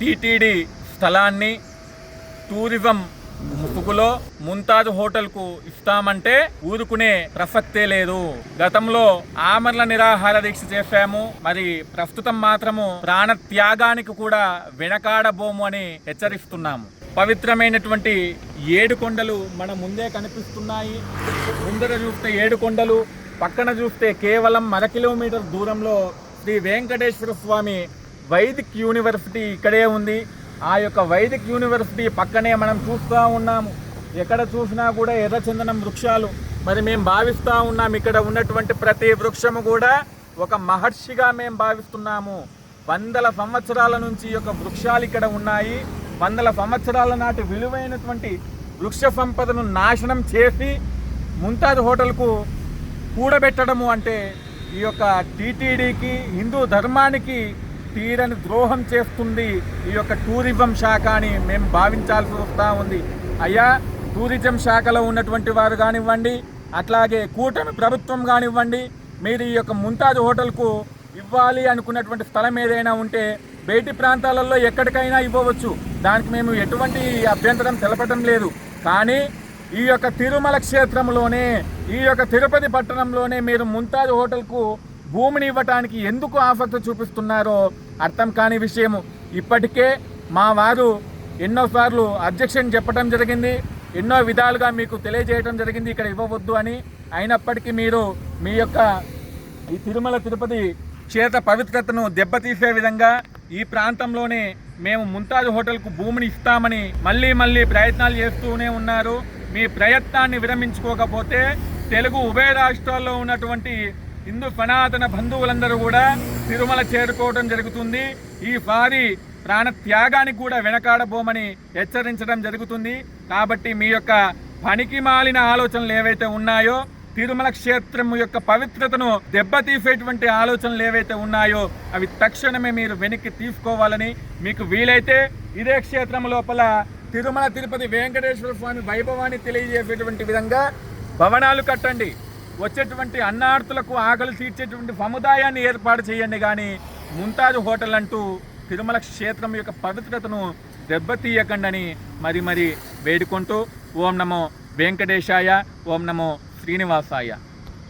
TTD స్థలాన్ని tourism ముసుగులో ముంతాజ్ హోటల్కు ఇస్తామంటే ఊరుకునే ప్రసక్తే లేదు. గతంలో ఆమరణ నిరాహార దీక్ష చేశాము. మరి ప్రస్తుతం మాత్రము ప్రాణ త్యాగానికి కూడా వెనకాడబోము అని హెచ్చరిస్తున్నాము. పవిత్రమైనటువంటి ఏడు కొండలు మన ముందే కనిపిస్తున్నాయి. ముందర చూస్తే ఏడు కొండలు పక్కన చూస్తే కేవలం అర కిలోమీటర్ దూరంలో శ్రీ వెంకటేశ్వర స్వామి వైదిక్ యూనివర్సిటీ ఇక్కడే ఉంది. ఆ యొక్క వైదిక్ యూనివర్సిటీ పక్కనే మనం చూస్తూ ఉన్నాము. ఎక్కడ చూసినా కూడా ఎర్రచందనం వృక్షాలు. మరి మేము భావిస్తూ ఉన్నాం ఇక్కడ ఉన్నటువంటి ప్రతి వృక్షము కూడా ఒక మహర్షిగా మేము భావిస్తున్నాము. వందల సంవత్సరాల నుంచి ఈ యొక్క వృక్షాలు ఇక్కడ ఉన్నాయి. వందల సంవత్సరాల నాటి విలువైనటువంటి వృక్ష సంపదను నాశనం చేసి ముంతాజ్ హోటల్కు కూడబెట్టడము అంటే ఈ యొక్క టీటీడీకి హిందూ ధర్మానికి తీరని ద్రోహం చేస్తుంది ఈ యొక్క టూరిజం శాఖ అని మేము భావించాల్సి వస్తూ ఉంది. అయ్యా టూరిజం శాఖలో ఉన్నటువంటి వారు కానివ్వండి అట్లాగే కూటమి ప్రభుత్వం కానివ్వండి మీరు ఈ యొక్క ముంతాజ్ హోటల్కు ఇవ్వాలి అనుకున్నటువంటి స్థలం ఏదైనా ఉంటే బయటి ప్రాంతాలలో ఎక్కడికైనా ఇవ్వవచ్చు. దానికి మేము ఎటువంటి అభ్యంతరం తెలపడం లేదు. కానీ ఈ యొక్క తిరుమల క్షేత్రంలోనే ఈ యొక్క తిరుపతి పట్టణంలోనే మీరు ముంతాజ్ హోటల్కు భూమిని ఇవ్వటానికి ఎందుకు ఆసక్తి చూపిస్తున్నారో అర్థం కాని విషయము. ఇప్పటికే మా వారు ఎన్నోసార్లు అబ్జెక్షన్ చెప్పడం జరిగింది. ఎన్నో విధాలుగా మీకు తెలియజేయడం జరిగింది. ఇక్కడ ఇవ్వవద్దు అని. అయినప్పటికీ మీరు మీ యొక్క ఈ తిరుమల తిరుపతి క్షేత్ర పవిత్రతను దెబ్బతీసే విధంగా ఈ ప్రాంతంలోనే మేము ముంతాజ్ హోటల్కు భూమిని ఇస్తామని మళ్ళీ మళ్ళీ ప్రయత్నాలు చేస్తూనే ఉన్నారు. మీ ప్రయత్నాన్ని విరమించుకోకపోతే తెలుగు ఉభయ రాష్ట్రాల్లో ఉన్నటువంటి హిందూ సనాతన బంధువులందరూ కూడా తిరుమల చేరుకోవడం జరుగుతుంది. ఈ వారి ప్రాణ త్యాగానికి కూడా వెనకాడబోమని హెచ్చరించడం జరుగుతుంది. కాబట్టి మీ యొక్క పనికి మాలిన ఆలోచనలు ఏవైతే ఉన్నాయో తిరుమల క్షేత్రం యొక్క పవిత్రతను దెబ్బతీసేటువంటి ఆలోచనలు ఏవైతే ఉన్నాయో అవి తక్షణమే మీరు వెనక్కి తీసుకోవాలని మీకు వీలైతే ఇదే క్షేత్రం లోపల తిరుమల తిరుపతి వెంకటేశ్వర స్వామి వైభవాన్ని తెలియజేసేటువంటి విధంగా భవనాలు కట్టండి. వచ్చేటువంటి అన్నార్థులకు ఆకలి తీర్చేటువంటి సముదాయాన్ని ఏర్పాటు చేయండి కానీ ముంతాజ్ హోటల్ అంటూ తిరుమల క్షేత్రం యొక్క పవిత్రతను దెబ్బతీయకండని మరి మరి వేడుకుంటూ ఓం నమో వెంకటేశాయ ఓం నమో శ్రీనివాసాయ.